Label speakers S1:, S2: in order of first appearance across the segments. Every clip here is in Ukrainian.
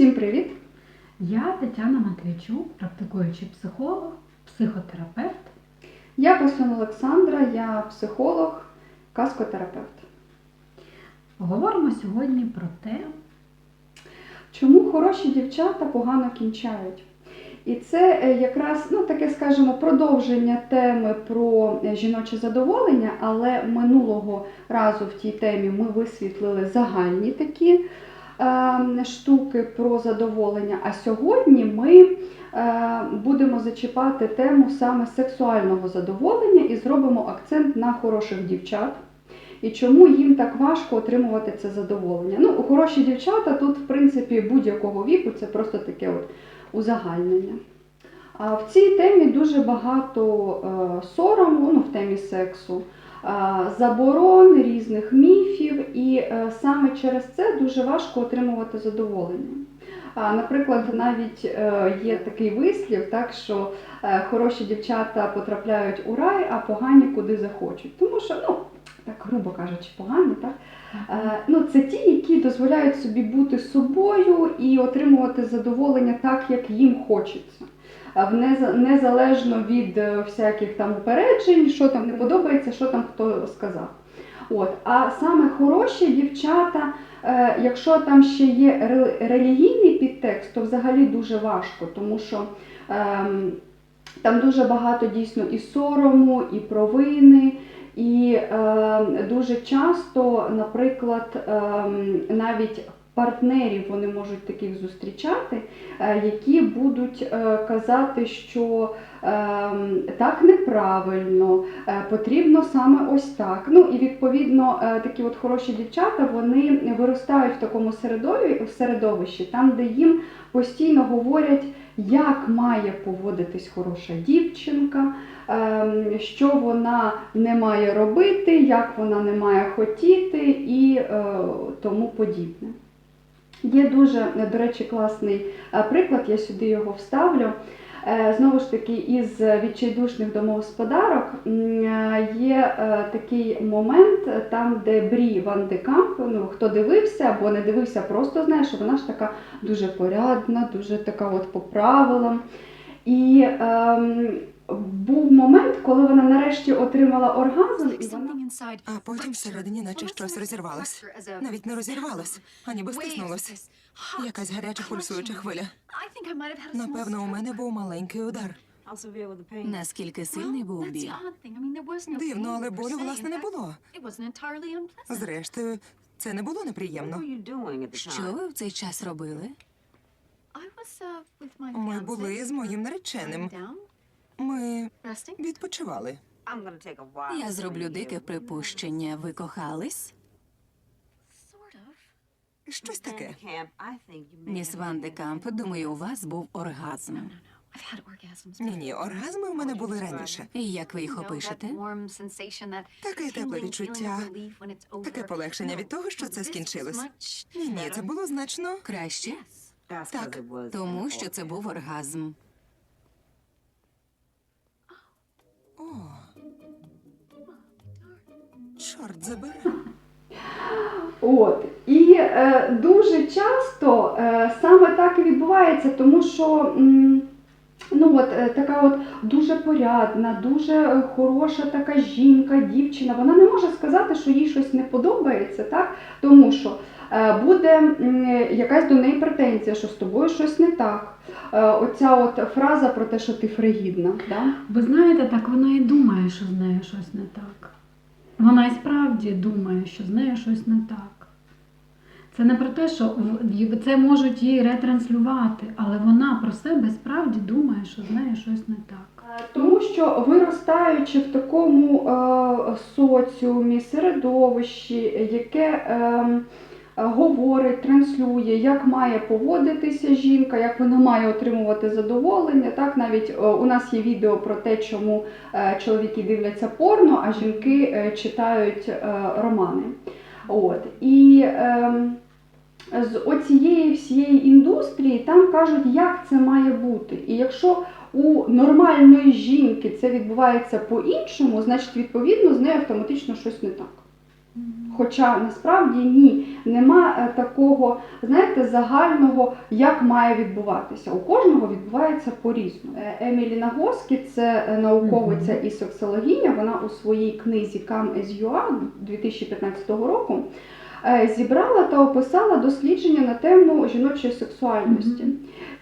S1: Всім привіт!
S2: Я Тетяна Матвійчук, практикуючий психолог, психотерапевт.
S1: Я Пасун Олександра, я психолог, каскотерапевт.
S2: Поговоримо сьогодні про те,
S1: Чому хороші дівчата погано кінчають? І це е, якраз ну, таке, скажімо, продовження теми про е, жіноче задоволення, але минулого разу в тій темі ми висвітлили загальні такі штуки про задоволення. А сьогодні ми е, будемо зачіпати тему саме сексуального задоволення і зробимо акцент на хороших дівчат. І чому їм так важко отримувати це задоволення? Ну, хороші дівчата тут, в принципі, будь-якого віку, це просто таке от узагальнення. А в цій темі дуже багато е, сорому, ну, в темі сексу, заборон, різних міфів, і е, саме через це дуже важко отримувати задоволення. Наприклад, навіть е, є такий вислів, так, що е, хороші дівчата потрапляють у рай, а погані куди захочуть. Тому що, ну, так грубо кажучи, погані, так? Е, Ну, це ті, які дозволяють собі бути собою і отримувати задоволення так, як їм хочеться. Незалежно від е, всяких там упереджень, що там не подобається, що там хто сказав. От. А саме хороші дівчата, е, якщо там ще є релігійний підтекст, то взагалі дуже важко, тому що ем, там дуже багато дійсно і сорому, і провини. І е, дуже часто, наприклад, е, навіть партнерів вони можуть таких зустрічати, е, які будуть е, казати, що е, так неправильно, е, потрібно саме ось так. Ну і відповідно такі от хороші дівчата вони виростають в такому середовищі, там, де їм постійно говорять, як має поводитись хороша дівчинка ем, що вона не має робити, як вона не має хотіти і тому подібне. Є дуже, до речі, класний е, приклад, я сюди його вставлю. Е, Знову ж таки, із відчайдушних домогосподарок е, є такий момент, там, де Брі Ван де Камп, ну хто дивився або не дивився, просто знає, що вона ж така дуже порядна, дуже така от по правилам. І ем, був момент, коли вона нарешті отримала оргазм, і вона
S3: А потім всередині наче щось розірвалось. Навіть не розірвалось, а ніби стиснулось. Якась гаряча пульсуюча хвиля. Напевно, у мене був маленький удар.
S4: Наскільки сильний був біль?
S3: Дивно, але болю власне не було. Зрештою, це не було неприємно.
S4: Що ви в цей час робили?
S3: Ми були з моїм нареченим. Ми відпочивали.
S4: Я зроблю дике припущення. Ви кохались?
S3: Щось таке.
S4: Міс Ван де Камп, думаю, у вас був оргазм.
S3: Ні, ні, оргазми у мене були раніше.
S4: І як ви їх опишете?
S3: Таке тепле відчуття, таке полегшення від того, що це скінчилось. Ні, ні, це було значно.
S4: Краще?
S3: Так,
S4: Тому що це був оргазм.
S3: Чорт забери.
S1: От. І е, дуже часто е, саме так і відбувається, тому що м, ну, от, е, така от дуже порядна, дуже хороша така жінка, дівчина, вона не може сказати, що їй щось не подобається, так? тому що е, буде якась до неї претензія, що з тобою щось не так. Е, оця от фраза про те, що ти фригідна. Да?
S2: ви знаєте, так вона і думає, що з нею щось не так. Вона і справді думає, що з нею щось не так. Це не про те, що це можуть їй ретранслювати, але вона про себе справді думає, що з нею щось не так.
S1: Тому що виростаючи в такому е, соціумі, середовищі, яке е, говорить, транслює, як має поводитися жінка, як вона має отримувати задоволення. Так, навіть е, у нас є відео про те, чому е, чоловіки дивляться порно, а жінки е, читають е, романи. От. І ем, з оцієї всієї індустрії там кажуть, як це має бути. І якщо у нормальної жінки це відбувається по-іншому, значить, відповідно, з нею автоматично щось не так. Хоча насправді ні, нема е, такого, знаєте, загального, як має відбуватися. У кожного відбувається по-різному. Е, Емілі Нагоскі, це е, науковиця і сексологиня, вона у своїй книзі Come as you are 2015 року зібрала та описала дослідження на тему жіночої сексуальності.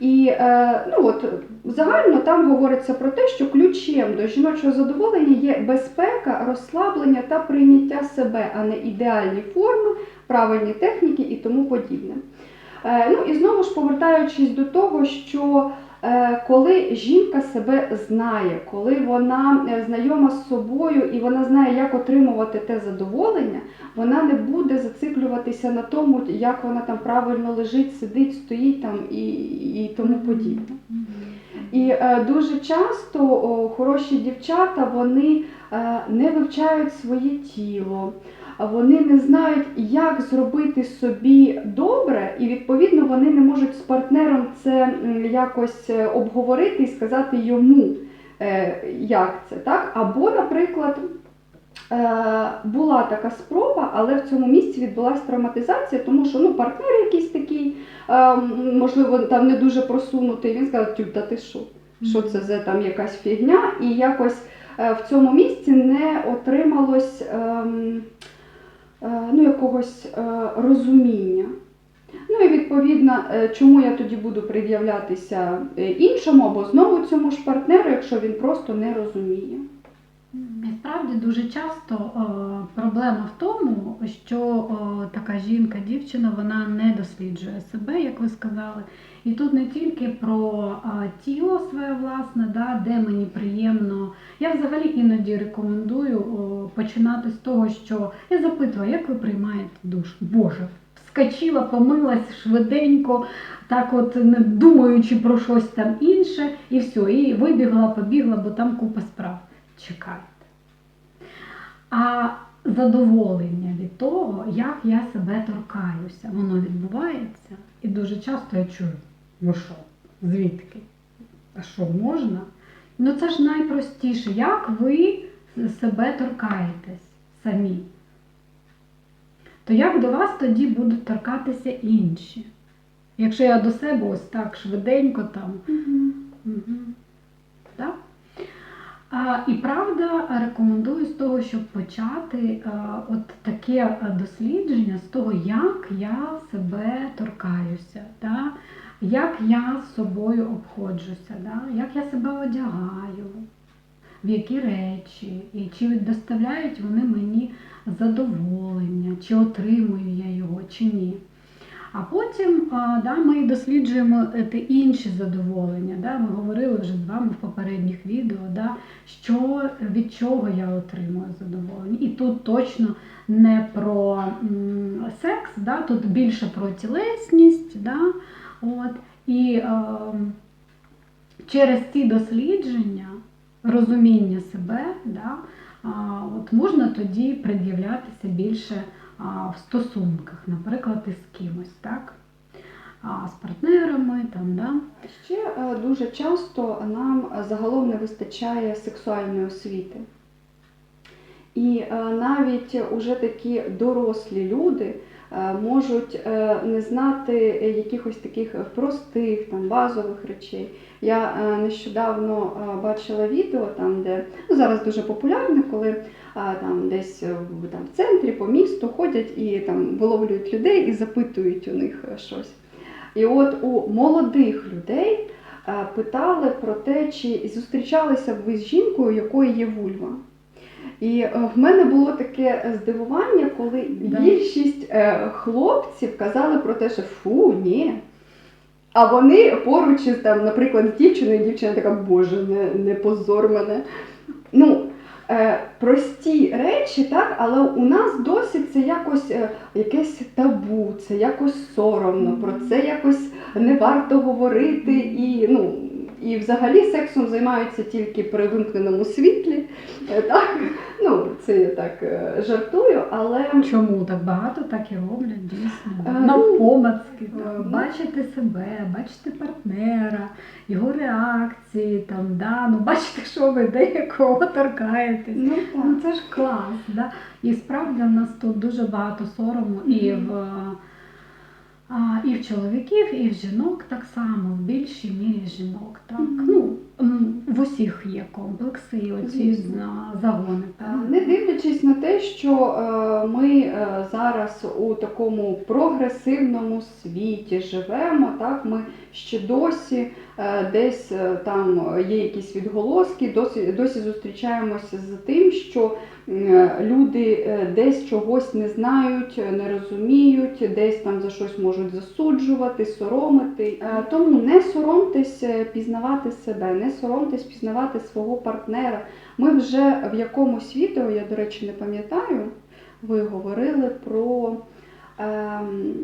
S1: І е, ну от загально там говориться про те, що ключем до жіночого задоволення є безпека, розслаблення та прийняття себе, а не ідеальні форми, правильні техніки і тому подібне. Е, ну і знову ж повертаючись до того, що коли жінка себе знає, коли вона е, знайома з собою і вона знає, як отримувати те задоволення, вона не буде зациклюватися на тому, як вона там правильно лежить, сидить, стоїть там і, і тому подібне. І е, дуже часто о, хороші дівчата вони е, не вивчають своє тіло, вони не знають, як зробити собі добре, і відповідно вони не можуть з партнером це якось е, обговорити і сказати йому, е, як це. Так? Або, наприклад, е, була така спроба, але в цьому місці відбулася травматизація, тому що ну, партнер якийсь такий, можливо, там не дуже просунутий. Він сказав, тю, та ти що? що це за там якась фігня, і якось в цьому місці не отрималось ем, ну, якогось е, розуміння. Ну і відповідно, е, чому я тоді буду пред'являтися е, іншому або знову цьому ж партнеру, якщо він просто не розуміє.
S2: І справді дуже часто е, проблема в тому, що е, така жінка, дівчина, вона не досліджує себе, як ви сказали. І тут не тільки про е, тіло своє власне, да, де мені приємно. Я взагалі іноді рекомендую о, починати з того, що я запитую, як ви приймаєте душ? Боже, вскочила, помилась швиденько, так от не думаючи про щось там інше, і все, і вибігла, побігла, бо там купа справ. Чекайте. А задоволення від того, як я себе торкаюся, воно відбувається. І дуже часто я чую, ви що, звідки? А що можна? Ну це ж найпростіше. Як ви себе торкаєтесь самі? То як до вас тоді будуть торкатися інші? Якщо я до себе ось так швиденько там Мгм. Так? І правда рекомендую з того, щоб почати от таке дослідження з того, як я себе торкаюся, да? як я з собою обходжуся, да? як я себе одягаю, в які речі, і чи доставляють вони мені задоволення, чи отримую я його, чи ні. А потім да, ми досліджуємо е, інші задоволення. Да? Ми говорили вже з вами в попередніх відео, да? що, від чого я отримую задоволення. І тут точно не про секс, да? тут більше про тілесність. Да? От. І е, через ці дослідження, розуміння себе, да? от можна тоді пред'являтися більше в стосунках, наприклад, із кимось, так? А, з партнерами, там, да?
S1: Ще е, дуже часто нам загалом не вистачає сексуальної освіти. І е, навіть уже такі дорослі люди е, можуть не знати якихось таких простих там, базових речей. Я нещодавно бачила відео, там, де ну, зараз дуже популярне, коли там, десь е, в там, в центрі по місту ходять і там, виловлюють людей і запитують у них е, щось. І от у молодих людей е, питали про те, чи зустрічалися б ви з жінкою, якої є вульва. І в мене було таке здивування, коли
S2: Да.
S1: більшість хлопців казали про те, що фу, ні. А вони поруч із там, наприклад, з дівчиною, дівчина така, боже, не, не позор мене. Ну, прості речі, так, але у нас досі це якось е, якесь табу, це якось соромно, про це якось не варто говорити і, ну, і взагалі сексом займаються тільки при вимкненому світлі. Е, Так, ну це я так е, жартую, але
S2: Чому так багато так і роблять, дійсно.
S1: Е,
S2: Навпомацки.
S1: ну.
S2: Бачити себе, бачити партнера, його реакції, там, да? ну, бачити, що ви деякого торкаєтесь.
S1: ну.
S2: Ну це ж клас, да? І справді в нас тут дуже багато сорому і в, і в чоловіків, і в жінок так само, в більшій мірі жінок. Так?
S1: Мгм.
S2: Ну, в усіх є комплекси і оці
S1: Звісно.
S2: за- загони.
S1: Е,
S2: певні.
S1: Не дивлячись на те, що е, ми е, зараз у такому прогресивному світі живемо, так ми ще досі е, десь е, там є якісь відголоски, досі, досі зустрічаємося з тим, що люди е, десь чогось не знають, не розуміють, десь там за щось можуть засуджувати, соромити. Е, Тому не соромтесь е, пізнавати себе, не соромтесь пізнавати свого партнера. Ми вже в якомусь відео, я, до речі, не пам'ятаю, ви говорили про ем,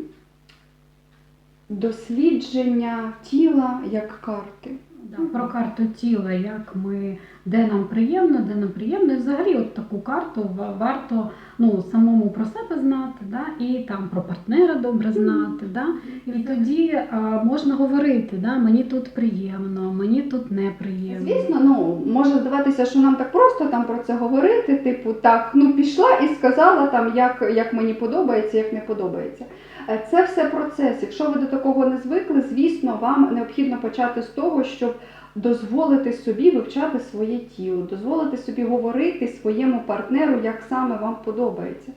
S1: дослідження тіла як карти.
S2: Да, про карту тіла, як ми, де нам приємно, де нам приємно. І взагалі от таку карту варто ну, самому про себе знати, да, і там про партнера добре знати. Да, і тоді а, можна говорити, да, мені тут приємно, мені тут неприємно.
S1: Звісно, ну може здаватися, що нам так просто там про це говорити. Типу, так, ну пішла і сказала там, як, як мені подобається, як не подобається. Е, Це все процес. Якщо ви до такого не звикли, звісно, вам необхідно почати з того, щоб дозволити собі вивчати своє тіло, дозволити собі говорити своєму партнеру, як саме вам подобається.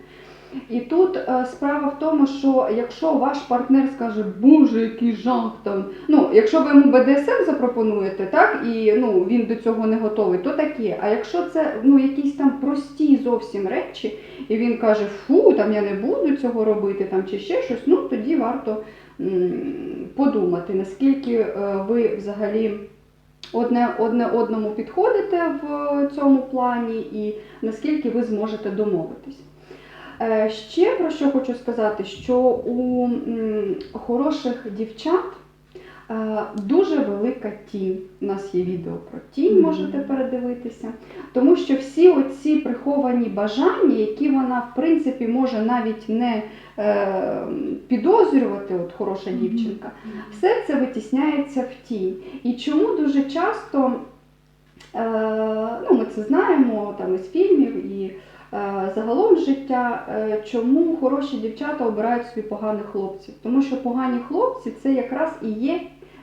S1: І тут е, справа в тому, що якщо ваш партнер скаже, боже, який жах там, ну якщо ви йому БДСМ запропонуєте, так і ну він до цього не готовий, то таке. А якщо це ну якісь там прості зовсім речі, і він каже, фу, там я не буду цього робити, там чи ще щось, ну тоді варто м, подумати, наскільки е, ви взагалі. Одне, одне одному підходите в цьому плані, і наскільки ви зможете домовитись. Е, Ще про що хочу сказати, що у хороших дівчат е, дуже велика тінь. У нас є відео про тінь, можете передивитися. Тому що всі оці приховані бажання, які вона в принципі може навіть не е, підозрювати, от хороша дівчинка, все це витісняється в тінь. І чому дуже часто, ну ми це знаємо там із фільмів і загалом життя, е, чому хороші дівчата обирають собі поганих хлопців? Тому що погані хлопці це якраз і є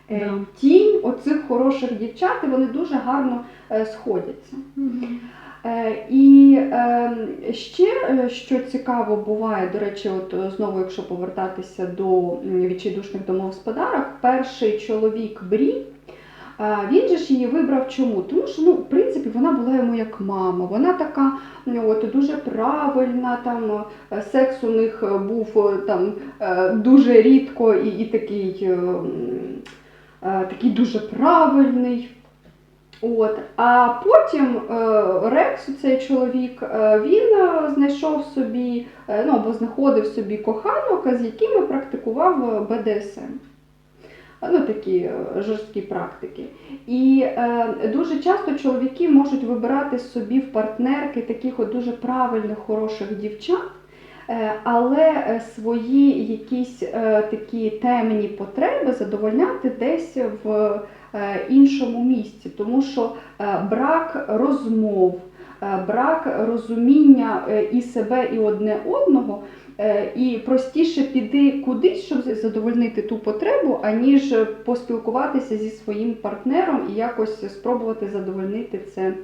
S1: е,
S2: Да.
S1: тінь оцих хороших дівчат, і вони дуже гарно е, сходяться. Е, І е, ще е, що цікаво буває, до речі, от е, знову, якщо повертатися до відчайдушних домогосподарок, перший чоловік Брі. Він же ж її вибрав чому? Тому що ну, в принципі вона була йому як мама. Вона така ну, от, дуже правильна, там е, секс у них е, був е, там дуже рідко і, і такий, такий дуже правильний. От. А потім Рекс, цей чоловік, він знайшов собі, ну або знаходив собі коханок, з якими практикував БДСМ. Ну, такі е, жорсткі практики. І е, дуже часто чоловіки можуть вибирати собі в партнерки таких от дуже правильних, хороших дівчат, е, але е, свої якісь такі темні потреби задовольняти десь в іншому місці, тому що брак розмов, брак розуміння і себе, і одне одного. Е, І простіше піти кудись, щоб задовольнити ту потребу, аніж поспілкуватися зі своїм партнером і якось спробувати задовольнити це е,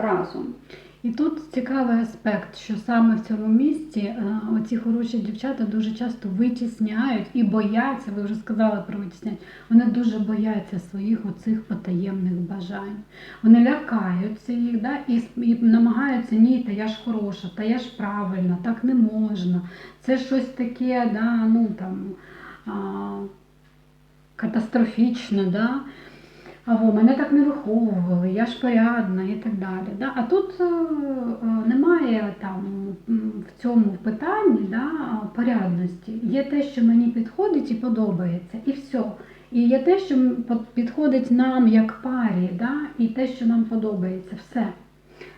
S1: разом.
S2: І тут цікавий аспект, що саме в цьому місці е, оці хороші дівчата дуже часто витісняють і бояться, ви вже сказали про витісняють, вони дуже бояться своїх оцих потаємних бажань. Вони лякаються їх да, і, і намагаються, ні, та я ж хороша, та я ж правильна, так не можна. Це щось таке, да, ну там. А, катастрофічне, да? Або мене так не виховували, я ж порядна і так далі. Да? А тут е, е, немає там в цьому питанні да, порядності. Є те, що мені підходить і подобається, і все. І є те, що підходить нам як парі, да? і те, що нам подобається, все.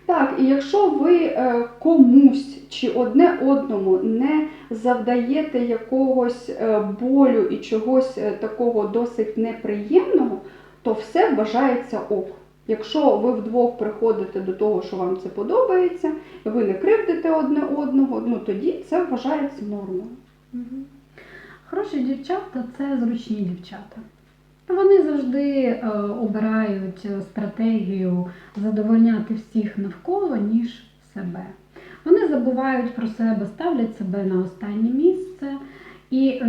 S1: Так, і якщо ви е, комусь чи одне одному не завдаєте якогось болю і чогось такого досить неприємного, то все вважається ок. Якщо ви вдвох приходите до того, що вам це подобається, ви не кривдите одне одного, ну тоді це вважається нормою.
S2: Хороші дівчата це зручні дівчата. Вони завжди е, обирають стратегію задовольняти всіх навколо, ніж себе. Вони забувають про себе, ставлять себе на останнє місце, і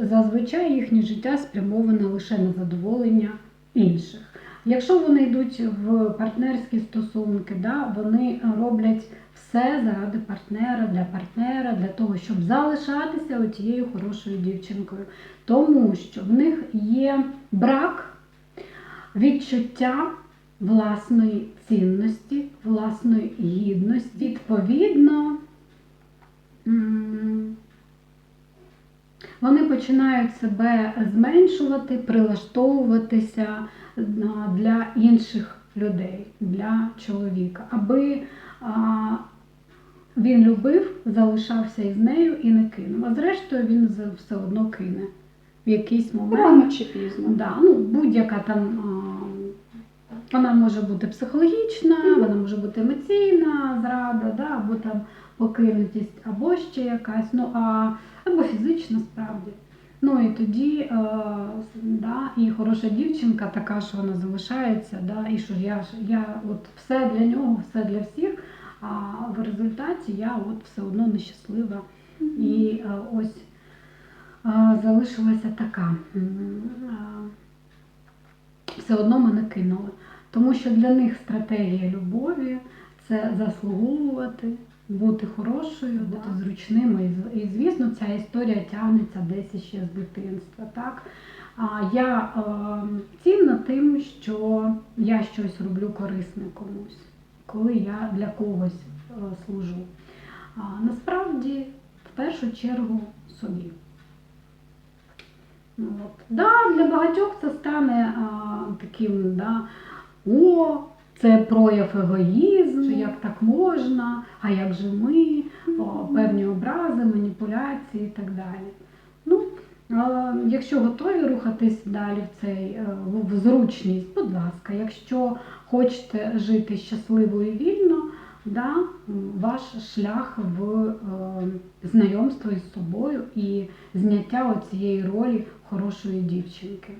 S2: зазвичай їхнє життя спрямоване лише на задоволення інших. Якщо вони йдуть в партнерські стосунки, да, вони роблять все заради партнера, для партнера, для того, щоб залишатися тією хорошою дівчинкою. Тому що в них є брак відчуття власної цінності, власної гідності. Відповідно, вони починають себе зменшувати, прилаштовуватися для інших людей, для чоловіка, аби він любив, залишався із нею і не кинув. А зрештою він все одно кине в якийсь момент.
S1: Рано чи пізно.
S2: Да, ну, будь-яка там. Вона може бути психологічна, вона може бути емоційна зрада, да, або там покинутість, або ще якась, ну а або фізична справді. Ну і тоді е, да, і хороша дівчинка така, що вона залишається, да, і що я я от все для нього, все для всіх. А в результаті я от все одно нещаслива. І е, ось е, залишилася така. е, Все одно мене кинули. Тому що для них стратегія любові це заслуговувати, бути хорошою, бути зручними. І, звісно, ця історія тягнеться десь ще з дитинства. Так? А я е, цінна тим, що я щось роблю корисне комусь, коли я для когось е, служу. А насправді, в першу чергу, собі. Ну, От. Да, для багатьох це стане а, таким, да, о, це прояв егоїзму, як так можна, а як же ми, о, певні образи, маніпуляції і так далі. Ну, якщо готові рухатись далі в цей е, в зручність, будь ласка, якщо хочете жити щасливо і вільно, да, ваш шлях в е, знайомство із собою і зняття оцієї ролі хорошої дівчинки.